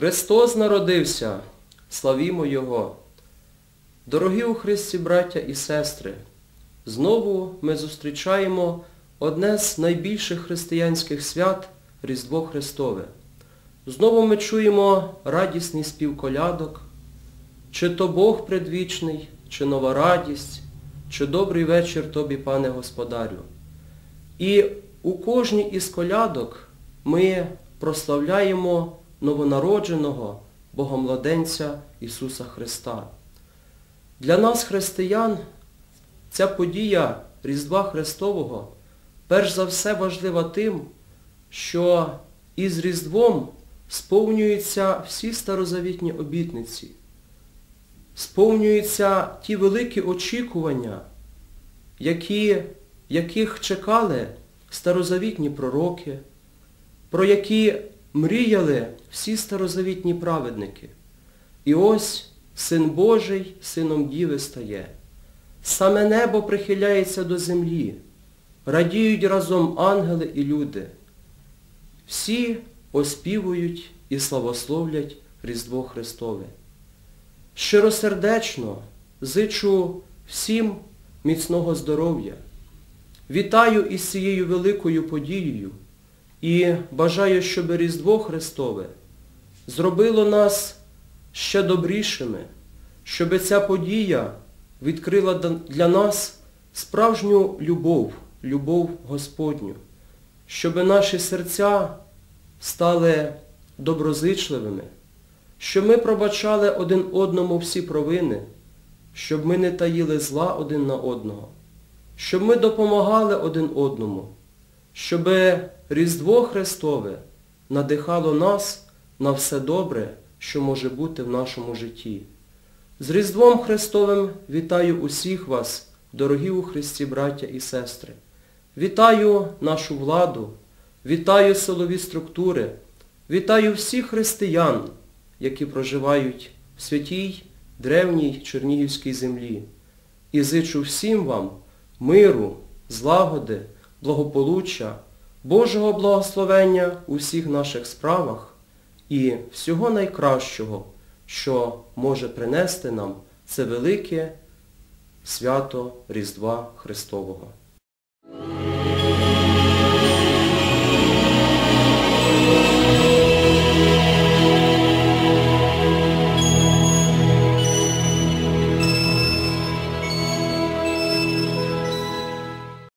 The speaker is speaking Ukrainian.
Христос народився, славімо Його. Дорогі у Христі браття і сестри, знову ми зустрічаємо одне з найбільших християнських свят Різдво Христове. Знову ми чуємо радісний спів колядок, чи то Бог предвічний, чи нова радість, чи добрий вечір тобі, пане Господарю. І у кожній із колядок ми прославляємо новонародженого Богомладенця Ісуса Христа. Для нас, християн, ця подія Різдва Христового перш за все важлива тим, що із Різдвом сповнюються всі старозавітні обітниці, сповнюються ті великі очікування, які, яких чекали старозавітні пророки, про які мріяли всі старозавітні праведники. І ось Син Божий Сином Діви стає. Саме небо прихиляється до землі, радіють разом ангели і люди. Всі оспівують і славословлять Різдво Христове. Щиросердечно зичу всім міцного здоров'я. Вітаю із цією великою подією і бажаю, щоб Різдво Христове зробило нас ще добрішими, щоб ця подія відкрила для нас справжню любов, любов Господню, щоб наші серця стали доброзичливими, щоб ми пробачали один одному всі провини, щоб ми не таїли зла один на одного, щоб ми допомагали один одному, щоб Різдво Христове надихало нас на все добре, що може бути в нашому житті. З Різдвом Христовим вітаю усіх вас, дорогі у Христі браття і сестри. Вітаю нашу владу, вітаю силові структури, вітаю всіх християн, які проживають в святій, древній Чернігівській землі. І зичу всім вам миру, злагоди, благополуччя, Божого благословення у всіх наших справах і всього найкращого, що може принести нам це велике свято Різдва Христового.